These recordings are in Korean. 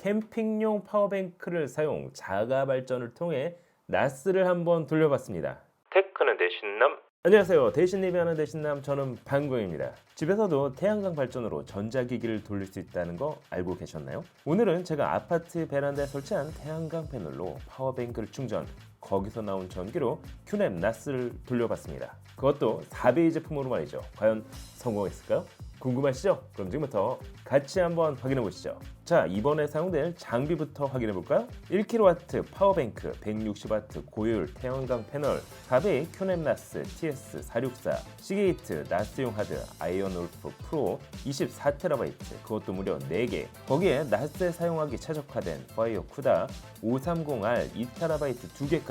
캠핑용 파워뱅크를 사용 자가 발전을 통해 나스를 한번 돌려봤습니다. 테크는 대신남 안녕하세요. 대신 리뷰하는 대신남 저는 방구입니다. 집에서도 태양광 발전으로 전자기기를 돌릴 수 있다는 거 알고 계셨나요? 오늘은 제가 아파트 베란다에 설치한 태양광 패널로 파워뱅크를 충전 거기서 나온 전기로 큐냅 나스를 돌려봤습니다. 그것도 4베이 제품으로 말이죠. 과연 성공했을까요? 궁금하시죠? 그럼 지금부터 같이 한번 확인해 보시죠. 자, 이번에 사용될 장비부터 확인해 볼까요? 1kW 파워뱅크, 160W 고효율 태양광 패널, 4배의 큐넷 나스 TS464, 시게이트 나스용 하드 아이언 울프 프로 24TB, 그것도 무려 4개. 거기에 나스에 사용하기 최적화된 파이어 쿠다 530R 2TB 2개까지.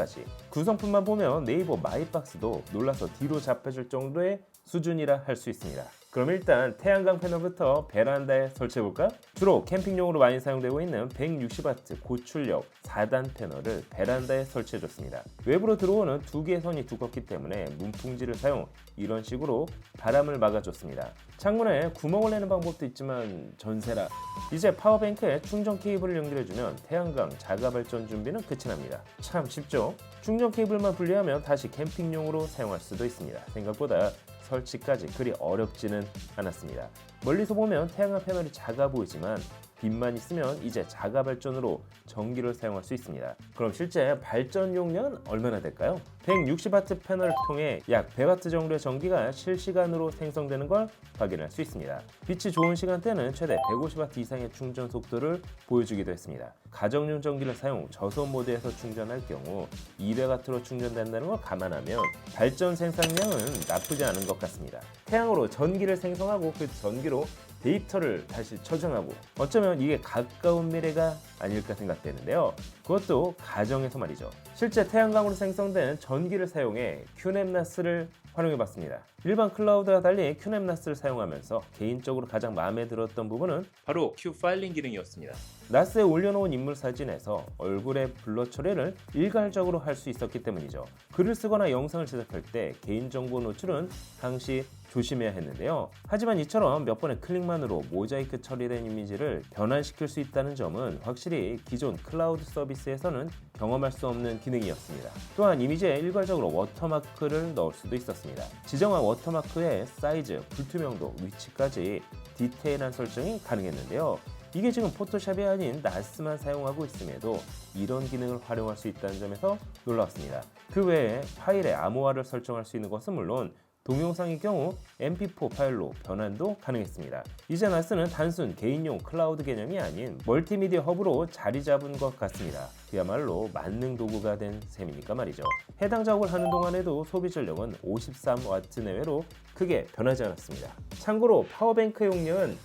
구성품만 보면 네이버 마이박스도 놀라서 뒤로 잡혀줄 정도의 수준이라 할 수 있습니다. 그럼 일단 태양광 패널부터 베란다에 설치해볼까? 주로 캠핑용으로 많이 사용되고 있는 160W 고출력 4단 패널을 베란다에 설치해줬습니다. 외부로 들어오는 두 개의 선이 두껍기 때문에 문풍지를 사용 이런 식으로 바람을 막아줬습니다. 창문에 구멍을 내는 방법도 있지만 전세라 이제 파워뱅크에 충전 케이블을 연결해주면 태양광 자가 발전 준비는 끝이 납니다. 참 쉽죠? 충전 케이블만 분리하면 다시 캠핑용으로 사용할 수도 있습니다. 생각보다 설치까지 그리 어렵지는 않았습니다. 멀리서 보면 태양광 패널이 작아 보이지만 빛만 있으면 이제 자가 발전으로 전기를 사용할 수 있습니다. 그럼 실제 발전 용량은 얼마나 될까요? 160W 패널을 통해 약 100W 정도의 전기가 실시간으로 생성되는 걸 확인할 수 있습니다. 빛이 좋은 시간대는 최대 150W 이상의 충전 속도를 보여주기도 했습니다. 가정용 전기를 사용 저소음 모드에서 충전할 경우 200W로 충전된다는 걸 감안하면 발전 생산량은 나쁘지 않은 것 같습니다. 태양으로 전기를 생성하고 그 전기로 데이터를 다시 저장하고 어쩌면 이게 가까운 미래가 아닐까 생각되는데요. 그것도 가정에서 말이죠. 실제 태양광으로 생성된 전기를 사용해 큐넵나스를 활용해 봤습니다. 일반 클라우드와 달리 큐넵나스를 사용하면서 개인적으로 가장 마음에 들었던 부분은 바로 큐 파일링 기능이었습니다. 나스에 올려놓은 인물 사진에서 얼굴의 블러 처리를 일괄적으로 할 수 있었기 때문이죠. 글을 쓰거나 영상을 제작할 때 개인정보 노출은 당시 조심해야 했는데요. 하지만 이처럼 몇 번의 클릭만으로 모자이크 처리된 이미지를 변환시킬 수 있다는 점은 확실히 기존 클라우드 서비스에서는 경험할 수 없는 기능이었습니다. 또한 이미지에 일괄적으로 워터마크를 넣을 수도 있었습니다. 지정한 워터마크의 사이즈, 불투명도, 위치까지 디테일한 설정이 가능했는데요. 이게 지금 포토샵이 아닌 나스만 사용하고 있음에도 이런 기능을 활용할 수 있다는 점에서 놀라웠습니다. 그 외에 파일에 암호화를 설정할 수 있는 것은 물론 동영상의 경우 mp4 파일로 변환도 가능했습니다. 이제 나스는 단순 개인용 클라우드 개념이 아닌 멀티미디어 허브로 자리 잡은 것 같습니다. 그야말로 만능 도구가 된 셈이니까 말이죠. 해당 작업을 하는 동안에도 소비 전력은 53W 내외로 크게 변하지 않았습니다. 참고로 파워뱅크 용량은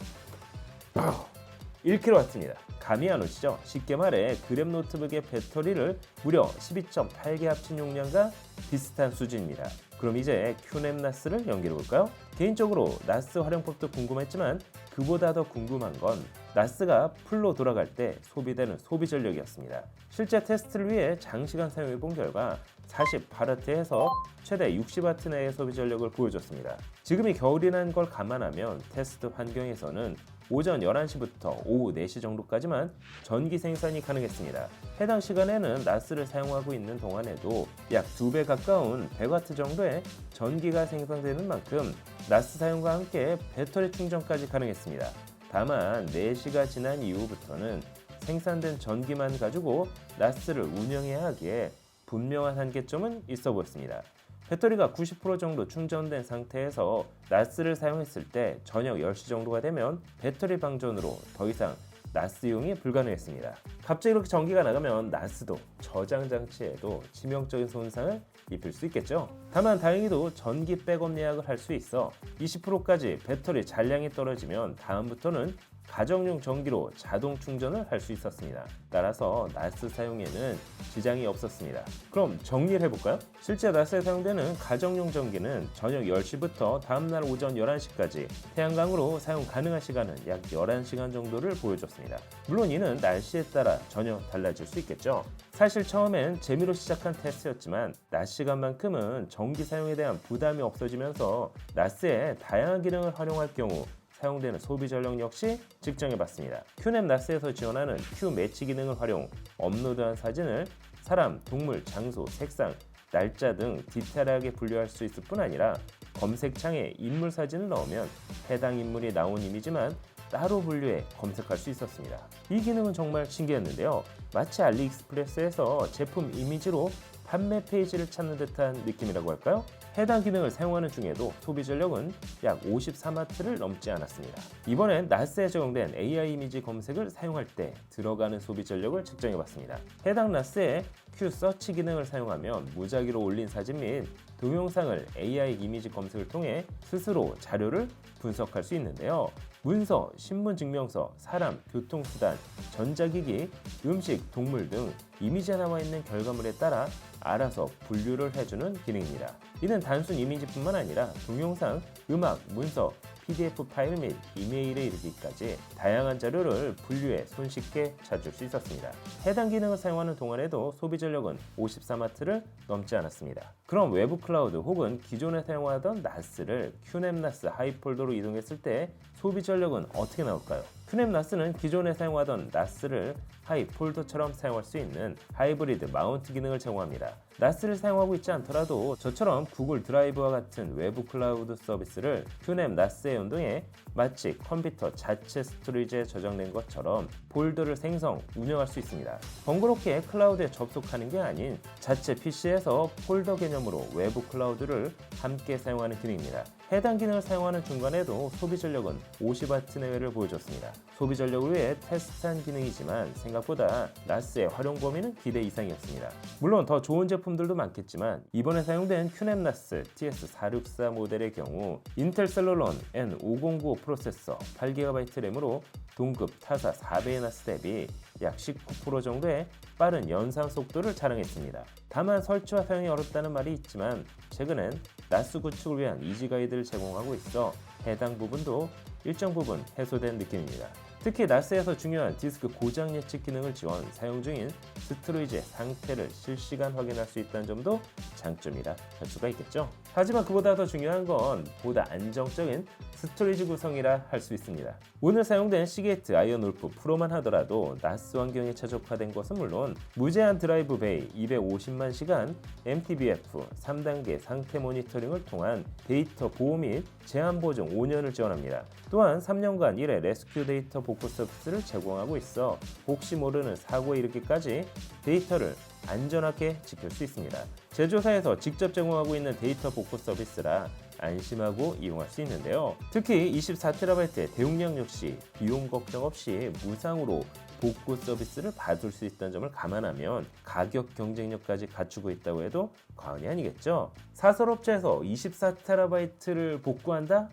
1kW입니다. 감이 안 오시죠? 쉽게 말해 그램 노트북의 배터리를 무려 12.8개 합친 용량과 비슷한 수준입니다. 그럼 이제 큐넵 나스를 연결해 볼까요? 개인적으로 나스 활용법도 궁금했지만 그보다 더 궁금한 건 나스가 풀로 돌아갈 때 소비되는 소비 전력이었습니다. 실제 테스트를 위해 장시간 사용해 본 결과 48W에서 최대 60W 내의 소비 전력을 보여줬습니다. 지금이 겨울이라는 걸 감안하면 테스트 환경에서는 오전 11시부터 오후 4시 정도까지만 전기 생산이 가능했습니다. 해당 시간에는 나스를 사용하고 있는 동안에도 약 2배 가까운 100W 정도의 전기가 생성되는 만큼 나스 사용과 함께 배터리 충전까지 가능했습니다. 다만 4시가 지난 이후부터는 생산된 전기만 가지고 나스를 운영해야 하기에 분명한 한계점은 있어 보였습니다. 배터리가 90% 정도 충전된 상태에서 나스를 사용했을 때 저녁 10시 정도가 되면 배터리 방전으로 더 이상 나스용이 불가능했습니다. 갑자기 이렇게 전기가 나가면 나스도 저장 장치에도 치명적인 손상을 입힐 수 있겠죠. 다만 다행히도 전기 백업 예약을 할 수 있어 20%까지 배터리 잔량이 떨어지면 다음부터는 가정용 전기로 자동 충전을 할 수 있었습니다. 따라서 나스 사용에는 지장이 없었습니다. 그럼 정리를 해볼까요? 실제 나스에 사용되는 가정용 전기는 저녁 10시부터 다음날 오전 11시까지 태양광으로 사용 가능한 시간은 약 11시간 정도를 보여줬습니다. 물론 이는 날씨에 따라 전혀 달라질 수 있겠죠. 사실 처음엔 재미로 시작한 테스트였지만 낮 시간만큼은 전기 사용에 대한 부담이 없어지면서 나스의 다양한 기능을 활용할 경우 사용되는 소비 전력 역시 측정해 봤습니다. 큐냅 나스에서 지원하는 큐 매치 기능을 활용 업로드한 사진을 사람, 동물, 장소, 색상, 날짜 등 디테일하게 분류할 수 있을 뿐 아니라 검색창에 인물 사진을 넣으면 해당 인물이 나온 이미지만 따로 분류해 검색할 수 있었습니다. 이 기능은 정말 신기했는데요. 마치 알리익스프레스에서 제품 이미지로 판매 페이지를 찾는 듯한 느낌이라고 할까요? 해당 기능을 사용하는 중에도 소비 전력은 약 54마트를 넘지 않았습니다. 이번엔 나스에 적용된 AI 이미지 검색을 사용할 때 들어가는 소비 전력을 측정해 봤습니다. 해당 나스의 Q 서치 기능을 사용하면 무작위로 올린 사진 및 동영상을 AI 이미지 검색을 통해 스스로 자료를 분석할 수 있는데요. 문서, 신분 증명서, 사람, 교통수단, 전자기기, 음식, 동물 등 이미지에 나와 있는 결과물에 따라 알아서 분류를 해주는 기능입니다. 이는 단순 이미지뿐만 아니라 동영상, 음악, 문서, PDF 파일 및 이메일에 이르기까지 다양한 자료를 분류해 손쉽게 찾을 수 있었습니다. 해당 기능을 사용하는 동안에도 소비 전력은 54마트를 넘지 않았습니다. 그럼 외부 클라우드 혹은 기존에 사용하던 NAS를 QNAP NAS 하이폴더로 이동했을 때 소비 전력은 어떻게 나올까요? QNAP NAS는 기존에 사용하던 NAS를 하이 폴더처럼 사용할 수 있는 하이브리드 마운트 기능을 제공합니다. NAS를 사용하고 있지 않더라도 저처럼 구글 드라이브와 같은 외부 클라우드 서비스를 QNAP NAS에 연동해 마치 컴퓨터 자체 스토리지에 저장된 것처럼 폴더를 생성, 운영할 수 있습니다. 번거롭게 클라우드에 접속하는 게 아닌 자체 PC에서 폴더 개념으로 외부 클라우드를 함께 사용하는 기능입니다. 해당 기능을 사용하는 중간에도 소비 전력은 50W 내외를 보여줬습니다. 소비 전력을 위해 테스트한 기능이지만 생각보다 나스의 활용 범위는 기대 이상이었습니다. 물론 더 좋은 제품들도 많겠지만 이번에 사용된 QNAP NAS TS464 모델의 경우 인텔 셀러론 N5095 프로세서 8GB 램으로 동급 타사 4배의 나스 대비 약 19% 정도의 빠른 연상 속도를 자랑했습니다. 다만 설치와 사용이 어렵다는 말이 있지만 최근엔 나스 구축을 위한 이지 가이드를 제공하고 있어 해당 부분도 일정 부분 해소된 느낌입니다. 특히 나스에서 중요한 디스크 고장 예측 기능을 지원, 사용 중인 스토리지의 상태를 실시간 확인할 수 있다는 점도 장점이라 할 수가 있겠죠. 하지만 그보다 더 중요한 건 보다 안정적인 스토리지 구성이라 할 수 있습니다. 오늘 사용된 시게이트 아이언 울프 프로만 하더라도 나스 환경에 최적화된 것은 물론 무제한 드라이브 베이 250만 시간 MTBF 3단계 상태 모니터링을 통한 데이터 보호 및 제한 보증 5년을 지원합니다. 또한 3년간 1회 레스큐 데이터 복구 서비스를 제공하고 있어 혹시 모르는 사고에 이르기까지 데이터를 안전하게 지킬 수 있습니다. 제조사에서 직접 제공하고 있는 데이터 복구 서비스라 안심하고 이용할 수 있는데요. 특히 24TB의 대용량 역시 비용 걱정 없이 무상으로 복구 서비스를 받을 수 있다는 점을 감안하면 가격 경쟁력까지 갖추고 있다고 해도 과언이 아니겠죠. 사설업체에서 24TB를 복구한다?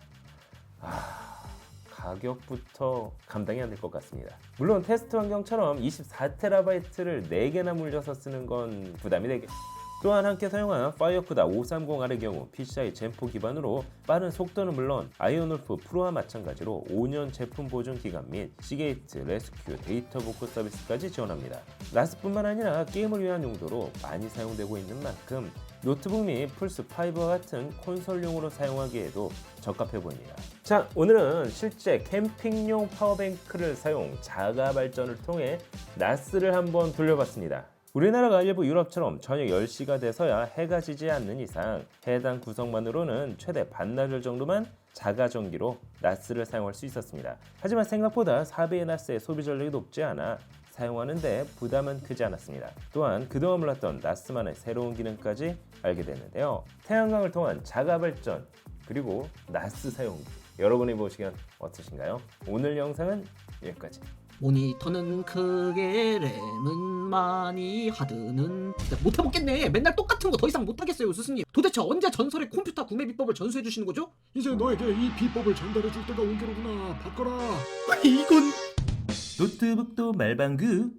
아, 가격부터 감당이 안 될 것 같습니다. 물론 테스트 환경처럼 24TB를 4개나 물려서 쓰는 건 부담이 되겠 또한 함께 사용한 파이어쿠다 530R의 경우 PCI 젠4 기반으로 빠른 속도는 물론 아이언울프 프로와 마찬가지로 5년 제품 보증 기간 및 시게이트, 레스큐, 데이터 복구 서비스까지 지원합니다. 라스뿐만 아니라 게임을 위한 용도로 많이 사용되고 있는 만큼 노트북 및 플스5와 같은 콘솔용으로 사용하기에도 적합해 보입니다. 자, 오늘은 실제 캠핑용 파워뱅크를 사용 자가 발전을 통해 나스를 한번 돌려봤습니다. 우리나라가 일부 유럽처럼 저녁 10시가 돼서야 해가 지지 않는 이상 해당 구성만으로는 최대 반나절 정도만 자가 전기로 나스를 사용할 수 있었습니다. 하지만 생각보다 4배의 나스의 소비 전력이 높지 않아 사용하는데 부담은 크지 않았습니다. 또한 그동안 몰랐던 나스만의 새로운 기능까지 알게 됐는데요. 태양광을 통한 자가 발전 그리고 나스 사용기 여러분이 보시기엔 어떠신가요? 오늘 영상은 여기까지. 모니터는 크게 램은 많이 하드는 진짜 못해 먹겠네 맨날 똑같은 거 더 이상 못하겠어요 스승님 도대체 언제 전설의 컴퓨터 구매 비법을 전수해 주시는 거죠? 이제 너에게 이 비법을 전달해 줄 때가 온 게로구나 바꿔라 아니 이건 노트북도 말방구